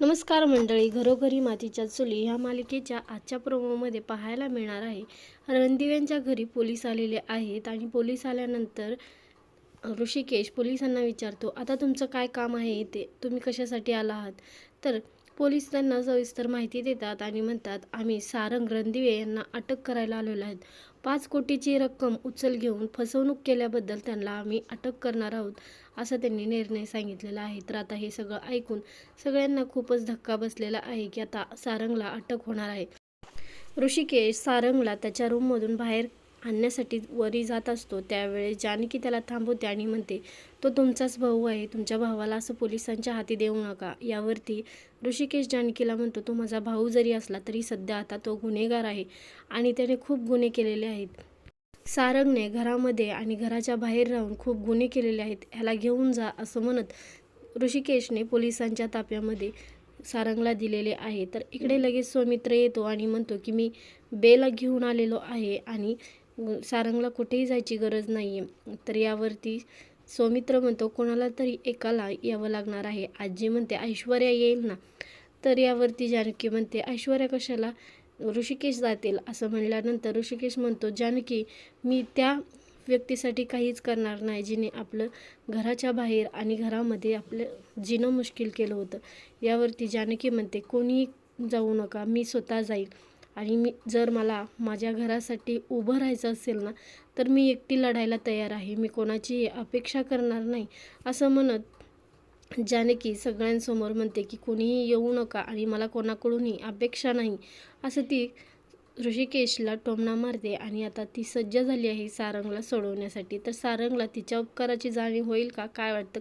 नमस्कार मंडळी घरोघरी मातीच्या चुली ह्या मालिकेच्या आजच्या प्रोमोमध्ये पाहायला मिळणार आहे. रणदिव्यांच्या घरी पोलीस आलेले आहेत आणि पोलीस आल्यानंतर ऋषिकेश पोलिसांना विचारतो आता तुमचं काय काम आहे इथे? तुम्ही कशासाठी आला आहात? तर पोलीस त्यांना सविस्तर माहिती देतात आणि म्हणतात आम्ही सारंग रणदिवे यांना अटक करायला आलेलो आहेत. पाच कोटीची रक्कम उचल घेऊन फसवणूक केल्याबद्दल त्यांना आम्ही अटक करणार आहोत असा त्यांनी निर्णय सांगितलेला आहे. तर आता हे सगळं ऐकून सगळ्यांना खूपच धक्का बसलेला आहे की आता सारंगला अटक होणार आहे. ऋषिकेश सारंगला त्याच्या रूममधून बाहेर आणण्यासाठी वरी जात असतो. त्यावेळेस जानकी त्याला थांबवते आणि म्हणते तो तुमचाच भाऊ आहे. तुमच्या भावाला असं पोलिसांच्या हाती देऊ नका यावरती ऋषिकेश जानकीला म्हणतो तो माझा भाऊ जरी असला तरी सध्या आता तो गुन्हेगार आहे आणि त्याने खूप गुन्हे केलेले आहेत. सारंगने घरामध्ये आणि घराच्या बाहेर राहून खूप गुन्हे केलेले आहेत. ह्याला घेऊन जा असं म्हणत ऋषिकेशने पोलिसांच्या ताप्यामध्ये सारंगला दिलेले आहे. तर इकडे लगेच सौमित्र येतो आणि म्हणतो की मी बेला घेऊन आलेलो आहे आणि सारंगला कुठेही जायची गरज नाही आहे तर यावरती सौमित्र म्हणतो कोणाला तरी एकाला यावं लागणार आहे. आजी म्हणते ऐश्वर्या येईल ना? तर यावरती जानकी म्हणते ऐश्वर्या कशाला? ऋषिकेश जातील. असं म्हणल्यानंतर ऋषिकेश म्हणतो जानकी मी त्या व्यक्तीसाठी काहीच करणार नाही जिने आपलं घराच्या बाहेर आणि घरामध्ये आपलं जिणं मुश्किल केलं होतं. यावरती जानकी म्हणते कोणी जाऊ नका मी स्वतः जाईल. आणि मी जर मला माझ्या घरासाठी उभं राहायचं असेल ना तर मी एकटी लढायला तयार आहे. मी कोणाची अपेक्षा करणार नाही असं म्हणत जानकी सगळ्यांसमोर म्हणते की कोणीही येऊ नका आणि मला कोणाकडूनही अपेक्षा नाही. असं ती ऋषिकेशला टोमणा मारते आणि आता ती सज्ज झाली आहे सारंगला सोडवण्यासाठी. तर सारंगला तिच्या उपकाराची जाणीव होईल का? काय वाटतं?